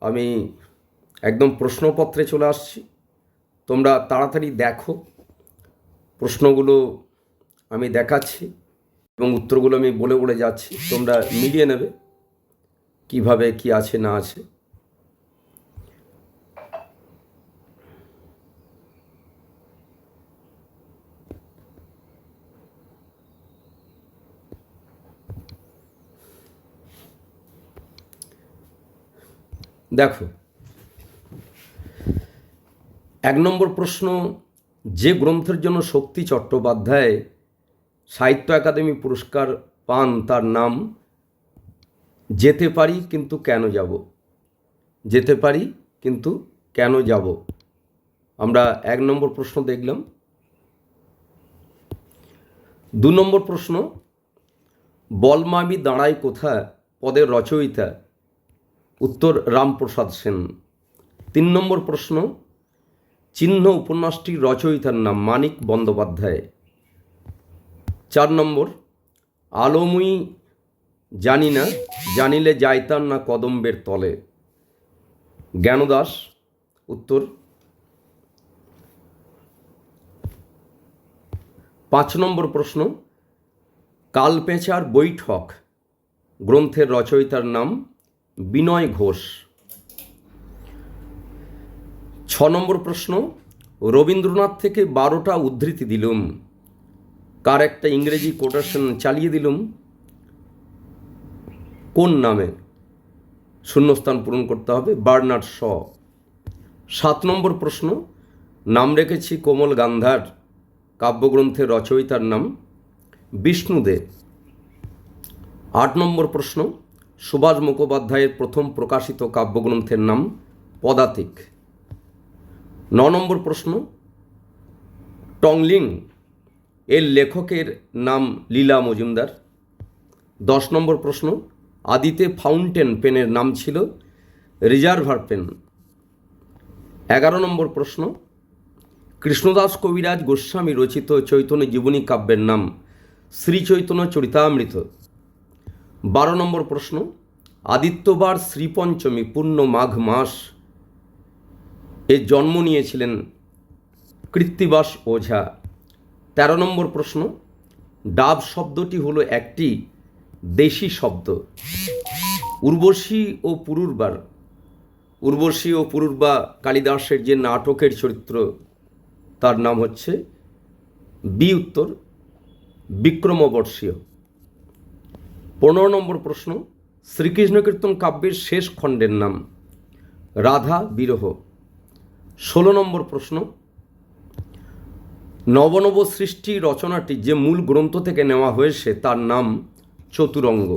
আমি একদম প্রশ্নপত্রে চলে আসছি। তোমরা তাড়াতাড়ি দেখো। প্রশ্নগুলো আমি দেখাচ্ছি এবং উত্তরগুলো আমি বলে বলে যাচ্ছি। তোমরা মিলিয়ে নেবে। কীভাবে, কি আছে, না আছে। দেখো, এক নম্বর প্রশ্ন, যে গ্রন্থের জন্য শক্তি চট্টোপাধ্যায় সাহিত্য একাডেমি পুরস্কার পান তার নাম, যেতে পারি কিন্তু কেন যাব? যেতে পারি কিন্তু কেন যাব? আমরা এক নম্বর প্রশ্ন দেখলাম। দু নম্বর প্রশ্ন বলমামি দাঁড়াই কোথা পদের রচয়িতা উত্তর রামপ্রসাদ সেন। তিন নম্বর প্রশ্ন, চিহ্ন উপন্যাসটির রচয়িতার নাম মানিক বন্দ্যোপাধ্যায়। চার নম্বর আলোমুই জানি না, জানিলে যাইতাম না কদম্বের তলে। জ্ঞানদাস, উত্তর। পাঁচ নম্বর প্রশ্ন, কালপেঁচার বৈঠক, গ্রন্থের রচয়িতার নাম বিনয় ঘোষ। ছ নম্বর প্রশ্ন, রবীন্দ্রনাথ থেকে বারোটা উদ্ধৃতি দিলুম। কার একটা ইংরেজি কোটেশন চালিয়ে দিলুম? কোন নামে? শূন্যস্থান পূরণ করতে হবে, বার্নার্ড শ। সাত নম্বর প্রশ্ন, নাম রেখেছি কোমল গান্ধার, কাব্যগ্রন্থের রচয়িতার নাম, বিষ্ণুদেব। আট নম্বর প্রশ্ন সুভাষ মুখোপাধ্যায়ের প্রথম প্রকাশিত কাব্যগ্রন্থের নাম পদাতিক। ন নম্বর প্রশ্ন, টংলিং এর লেখকের নাম লীলা মজুমদার। দশ নম্বর প্রশ্ন, আদিতে ফাউন্টেন পেনের নাম ছিল রিজার্ভার পেন। এগারো নম্বর প্রশ্ন, কৃষ্ণদাস কবিরাজ গোস্বামী রচিত চৈতন্য জীবনী কাব্যের নাম শ্রী চৈতন্য চরিতামৃত। বারো নম্বর প্রশ্ন, আদিত্যবার শ্রীপঞ্চমী পূর্ণ মাঘ মাস এর জন্ম নিয়েছিলেন কৃত্তিবাস ওঝা। তেরো নম্বর প্রশ্ন, ডাব শব্দটি হলো একটি দেশি শব্দ। উর্বশী ও পুরুরবার, উর্বশী ও পুরুরবা কালিদাসের যে নাটকের চরিত্র, তার নাম হচ্ছে বি উত্তর, বিক্রমবর্ষীয়। পনেরো নম্বর প্রশ্ন শ্রীকৃষ্ণ কীর্তন কাব্যের শেষ খণ্ডের নাম, রাধা বিরহ। ষোলো নম্বর প্রশ্ন, নবনব সৃষ্টি রচনাটি যে মূল গ্রন্থ থেকে নেওয়া হয়েছে, তার নাম চতুরঙ্গ।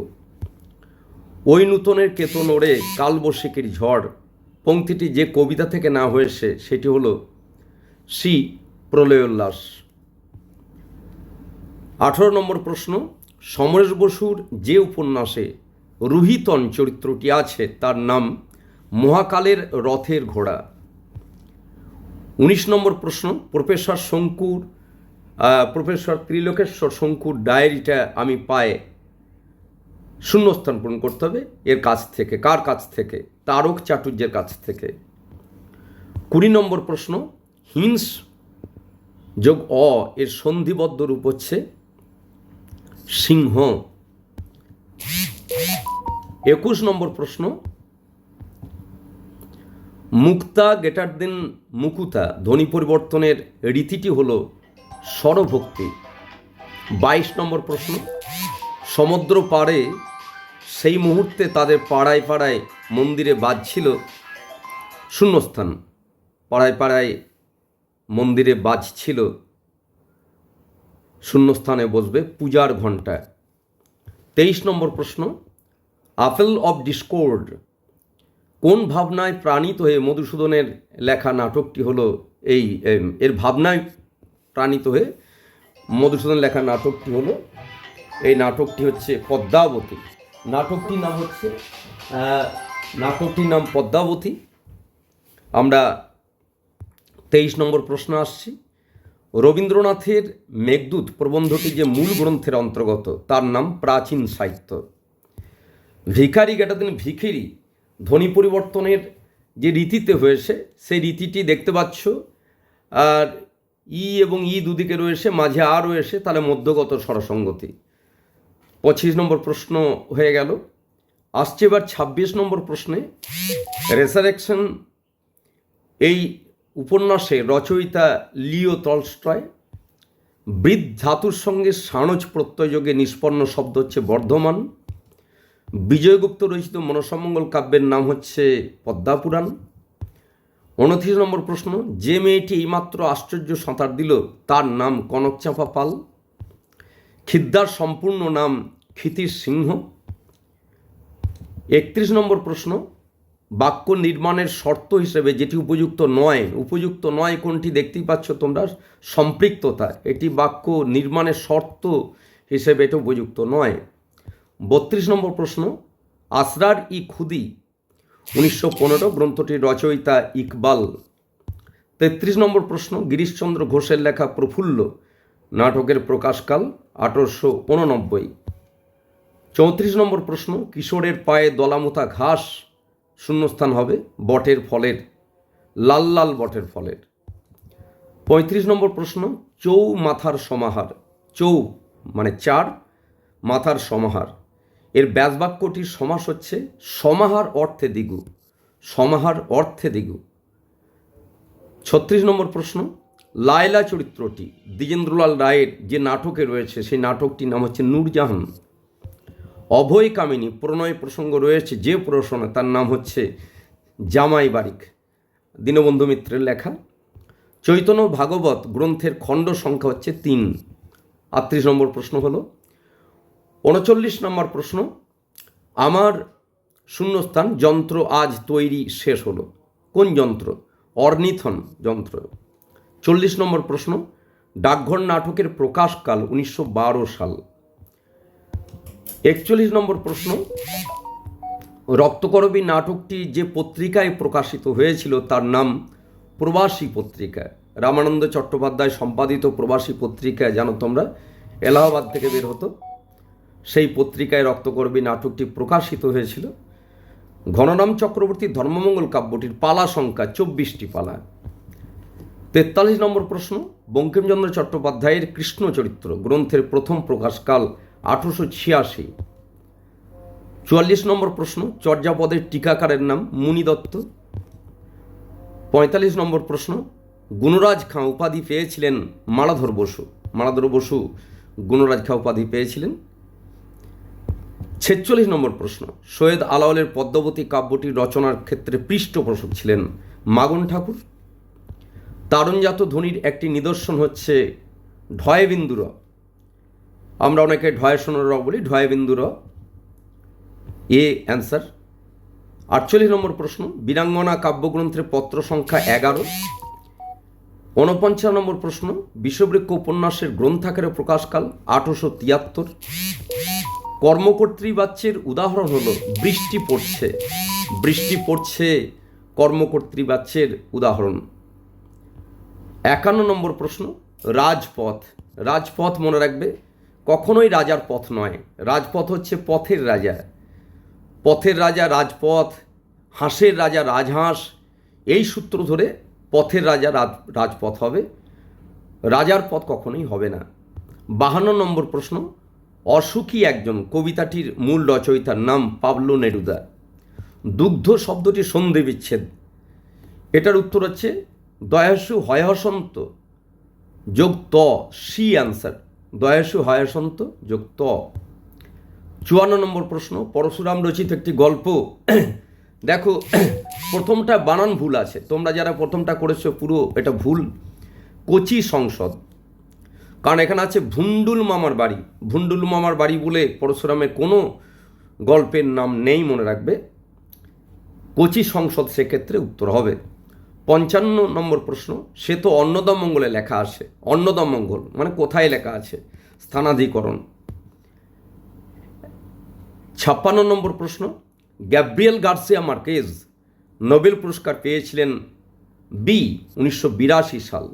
ওই নূতনের কেতন ওড়ে কালবৈশাখীর ঝড় পংক্তিটি যে কবিতা থেকে নেওয়া হয়েছে, সেটি হল শ্রী প্রলয়োল্লাস আঠারো নম্বর প্রশ্ন সমরেশ বসুর যে উপন্যাসে রুহিতন চরিত্রটি আছে, তার নাম মহাকালের রথের ঘোড়া। উনিশ নম্বর প্রশ্ন, প্রফেসর শঙ্কুর প্রফেসর ত্রিলোকেশ্বর শঙ্কুর ডায়েরিটা আমি পায়ে শূন্যস্থান পূরণ করতে হবে, এর কাছ থেকে, কার কাছ থেকে? তারক চাটুর্যের কাছ থেকে। কুড়ি নম্বর প্রশ্ন, হিংস যোগ অ এর সন্ধিবদ্ধ রূপ হচ্ছে সিংহ। একুশ নম্বর প্রশ্ন। মুক্তা গেটার দেন মুকুতা। ধ্বনি পরিবর্তনের রীতিটি হল স্বরভক্তি। বাইশ নম্বর প্রশ্ন। সমুদ্র পাড়ে সেই মুহূর্তে তাদের পাড়ায় পাড়ায় মন্দিরে বাজছিল শূন্যস্থান। পাড়ায় পাড়ায় মন্দিরে বাজছিল শূন্যস্থানে বসবে পূজার ঘণ্টা তেইশ নম্বর প্রশ্ন আপেল অফ ডিসকোর্ড, কোন ভাবনায় প্রাণিত হয়ে মধুসূদনের লেখা নাটকটি হলো এই এর ভাবনায় প্রাণিত হয়ে মধুসূদন লেখা নাটকটি হলো এই নাটকটি হচ্ছে পদ্মাবতী। নাটকটির নাম হচ্ছে নাটকটির নাম পদ্মাবতী। আমরা তেইশ নম্বর প্রশ্ন আসছি। রবীন্দ্রনাথের মেঘদূত প্রবন্ধটি যে মূল গ্রন্থের অন্তর্গত, তার নাম প্রাচীন সাহিত্য। ভিখারি গেটা দিন ভিখিরি ধ্বনি পরিবর্তনের যে রীতিতে হয়েছে, সেই রীতিটি দেখতে পাচ্ছ। আর ই এবং ই দুদিকে রয়েছে, মাঝে আর রয়েছে, তাহলে মধ্যগত স্বরসঙ্গতি। পঁচিশ নম্বর প্রশ্ন হয়ে গেল। আসছে এবার ছাব্বিশ নম্বর প্রশ্নে। রেসারেকশন এই উপন্যাসে রচয়িতা লিও তলস্টয় বৃদ্ধ ধাতুর সঙ্গে সাণজ প্রত্যয়যোগে নিষ্পন্ন শব্দ হচ্ছে বর্ধমান, বিজয়গুপ্ত রচিত মনসমঙ্গল কাব্যের নাম হচ্ছে পদ্মাপুরাণ। উনত্রিশ নম্বর প্রশ্ন, যে মেয়েটি এইমাত্র আশ্চর্য সাঁতার দিল, তার নাম কনকচাঁপা পাল। খিদ্দার সম্পূর্ণ নাম ক্ষিতির সিংহ। একত্রিশ নম্বর প্রশ্ন বাক্য নির্মাণের শর্ত হিসেবে যেটি উপযুক্ত নয় উপযুক্ত নয় কোনটি দেখতেই পাচ্ছ তোমরা? সম্পৃক্ততা। এটি বাক্য নির্মাণের শর্ত হিসেবে এটা উপযুক্ত নয়। বত্রিশ নম্বর প্রশ্ন, আসরার ই খুদি, উনিশশো পনেরো গ্রন্থটির রচয়িতা ইকবাল। তেত্রিশ নম্বর প্রশ্ন, গিরিশচন্দ্র ঘোষের লেখা প্রফুল্ল, নাটকের প্রকাশকাল আঠারোশো উননব্বই। চৌত্রিশ নম্বর প্রশ্ন, কিশোরের পায়ে দলামুতা ঘাস শূন্যস্থান হবে বটের ফলের, লাল লাল বটের ফলের। পঁয়ত্রিশ নম্বর প্রশ্ন, চৌ মাথার সমাহার। চৌ মানে চার, মাথার সমাহার। এর ব্যাসবাক্যটির সমাস হচ্ছে সমাহার অর্থে দিগু, সমাহার অর্থে দিগু। ছত্রিশ নম্বর প্রশ্ন, লায়লা চরিত্রটি, দ্বিজেন্দ্রলাল রায়ের যে নাটকে রয়েছে, সেই নাটকটির নাম হচ্ছে নূরজাহান। অভয় কামিনী, প্রণয় প্রসঙ্গ রয়েছে, যে প্রশ্নে, তার নাম হচ্ছে জামাই বারিক। দীনবন্ধু মিত্রের লেখা, চৈতন্য ভাগবত গ্রন্থের খণ্ড সংখ্যা হচ্ছে তিন। আটত্রিশ নম্বর প্রশ্ন হলো, উনচল্লিশ নম্বর প্রশ্ন, আমার শূন্যস্থান যন্ত্র আজ তৈরি শেষ হলো। কোন যন্ত্র? অর্নিথন যন্ত্র। চল্লিশ নম্বর প্রশ্ন, ডাকঘর নাটকের প্রকাশকাল উনিশশো বারো সাল। একচল্লিশ নম্বর প্রশ্ন। রক্তকরবী নাটকটি যে পত্রিকায় প্রকাশিত হয়েছিল তার নাম প্রবাসী পত্রিকা। রামানন্দ চট্টোপাধ্যায় সম্পাদিত প্রবাসী পত্রিকায় জানো তোমরা, এলাহাবাদ থেকে বের হতো। সেই পত্রিকায় রক্তকরবী নাটকটি প্রকাশিত হয়েছিল। ঘনরাম চক্রবর্তী ধর্মমঙ্গল কাব্যটির পালা সংখ্যা চব্বিশটি পালা। তেতাল্লিশ নম্বর প্রশ্ন, বঙ্কিমচন্দ্র চট্টোপাধ্যায়ের কৃষ্ণ চরিত্র গ্রন্থের প্রথম প্রকাশকাল আঠারোশো ছিয়াশি। চুয়াল্লিশ নম্বর প্রশ্ন, চর্যাপদের টিকাকারের নাম মুনি দত্ত। পঁয়তাল্লিশ নম্বর প্রশ্ন, গুণরাজ খাঁ উপাধি পেয়েছিলেন মালাধর বসু। মালাধর বসু গুণরাজ খাঁ উপাধি পেয়েছিলেন। ছেচল্লিশ নম্বর প্রশ্ন, সৈয়দ আলাওলের পদ্মাবতী কাব্যটির রচনার ক্ষেত্রে পৃষ্ঠপোষক ছিলেন মাগন ঠাকুর। তারণজাত ধ্বনির একটি নিদর্শন হচ্ছে ঢয়বিন্দুর আমরা অনেকে ঢয় সোনর বলি, ঢয় বিন্দু র এ অ্যান্সার, আটচল্লিশ নম্বর প্রশ্ন বীরাঙ্গনা কাব্যগ্রন্থের পত্র সংখ্যা এগারো। ঊনপঞ্চাশ নম্বর প্রশ্ন, বিশ্ববৃক্ষ উপন্যাসের গ্রন্থাকারে প্রকাশকাল আঠারোশো তিয়াত্তর। কর্মকর্ত্রী কর্মকর্তৃবাচ্যের উদাহরণ হলো, বৃষ্টি পড়ছে। বৃষ্টি পড়ছে কর্মকর্ত্রী কর্মকর্তৃবাচ্যের উদাহরণ। একান্ন নম্বর প্রশ্ন, রাজপথ। রাজপথ মনে রাখবে কখনোই রাজার পথ নয়। রাজপথ হচ্ছে পথের রাজা। পথের রাজা রাজপথ, হাঁসের রাজা রাজহাঁস, এই সূত্র ধরে পথের রাজা রাজ, রাজপথ হবে। রাজার পথ কখনোই হবে না। বাহান্ন নম্বর প্রশ্ন, অসুখী একজন, কবিতাটির মূল রচয়িতার নাম পাবলো নেরুদা। দুগ্ধ শব্দটি সন্ধি বিচ্ছেদ। এটার উত্তর হচ্ছে, দয়াসু হয়হসন্ত, যোগ ত, সি অ্যান্সার দয়াসু হয়সন্ত যোগ ত। চুয়ান্ন নম্বর প্রশ্ন, পরশুরাম রচিত একটি গল্প। দেখো, প্রথমটা বানান ভুল আছে। তোমরা যারা প্রথমটা করেছ, পুরো এটা ভুল। কচি সংসদ। কারণ এখানে আছে ভুন্ডুল মামার বাড়ি। ভুন্ডুল মামার বাড়ি বলে পরশুরামের কোনো গল্পের নাম নেই মনে রাখবে। কচি সংসদ সেক্ষেত্রে উত্তর হবে। পঞ্চান্ন নম্বর প্রশ্ন, সে তো অন্নদম মঙ্গলে লেখা আছে। অন্নদম মঙ্গল মানে কোথায় লেখা আছে? স্থানাধিকরণ। ছাপ্পান্ন নম্বর প্রশ্ন, গ্যাব্রিয়েল গার্সিয়া মার্কেজ নোবেল পুরস্কার পেয়েছিলেন বি, উনিশশো বিরাশি সাল।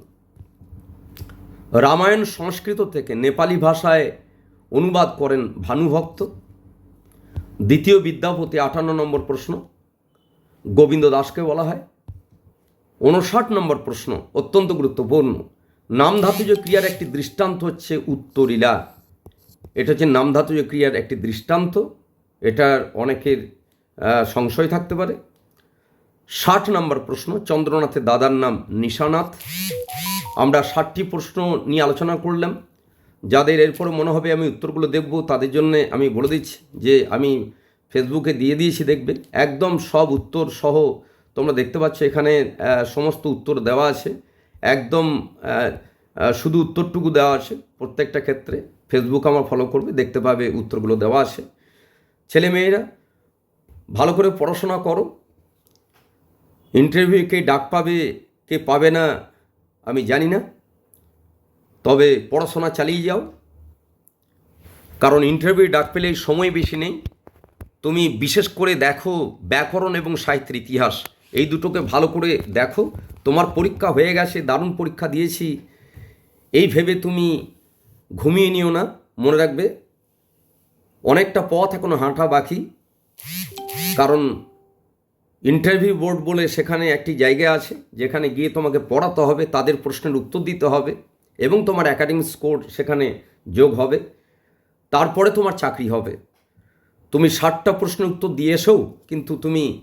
রামায়ণ সংস্কৃত থেকে নেপালি ভাষায় অনুবাদ করেন ভানুভক্ত দ্বিতীয় বিদ্যাপতি আটান্ন নম্বর প্রশ্ন, গোবিন্দ দাসকে বলা হয়। উনষাট নম্বর প্রশ্ন, অত্যন্ত গুরুত্বপূর্ণ। নাম ধাতুজ ক্রিয়ার একটি দৃষ্টান্ত হচ্ছে উত্তরীলা। এটা হচ্ছে নাম ধাতুজ ক্রিয়ার একটি দৃষ্টান্ত। এটার অনেকের সংশয় থাকতে পারে। ষাট নম্বর প্রশ্ন, চন্দ্রনাথের দাদার নাম নিশানাথ। আমরা ষাটটি প্রশ্ন নিয়ে আলোচনা করলাম। যাদের এরপরে মনে হবে আমি উত্তরগুলো দেখব, তাদের জন্য আমি বলে দিচ্ছি যে, আমি ফেসবুকে দিয়ে দিয়েছি দেখবে। একদম সব উত্তর সহ তোমরা দেখতে পাচ্ছ এখানে সমস্ত উত্তর দেওয়া আছে। একদম শুধু উত্তরটুকু দেওয়া আছে প্রত্যেকটা ক্ষেত্রে। ফেসবুক আমার ফলো করবে, দেখতে পাবে উত্তরগুলো দেওয়া আছে। ছেলে মেয়েরা, ভালো করে পড়াশোনা করো। ইন্টারভিউ কে ডাক পাবে, কে পাবে না, আমি জানি না। তবে পড়াশোনা চালিয়ে যাও। কারণ ইন্টারভিউ ডাক পেলে সময় বেশি নেই। তুমি বিশেষ করে দেখো ব্যাকরণ এবং সাহিত্যের ইতিহাস। এই দুটোকে ভালো করে দেখো। তোমার পরীক্ষা হয়ে গেছে, দারুণ পরীক্ষা দিয়েছি। এই ভেবে তুমি ঘুমিয়ে নিও না, মনে রাখবে। অনেকটা পথ এখনও হাঁটা বাকি। কারণ ইন্টারভিউ বোর্ড বলে সেখানে একটি জায়গা আছে, যেখানে গিয়ে তোমাকে পড়াতে হবে, তাদের প্রশ্নের উত্তর দিতে হবে এবং তোমার একাডেমিক স্কোর সেখানে যোগ হবে। তারপরে তোমার চাকরি হবে। তুমি ষাটটা প্রশ্নের উত্তর দিয়ে এসেও কিন্তু তুমি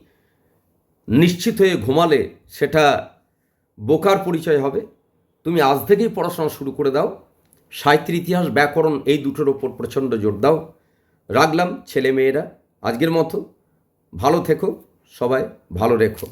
নিশ্চিত হয়ে ঘুমালে সেটা বোকার পরিচয় হবে। তুমি আজ থেকেই পড়াশোনা শুরু করে দাও। সাহিত্যের ইতিহাস, ব্যাকরণ এই দুটোর ওপর প্রচণ্ড জোর দাও। রাখলাম ছেলে মেয়েরা আজকের মতো। ভালো থেকো, সবাই ভালো রেখো।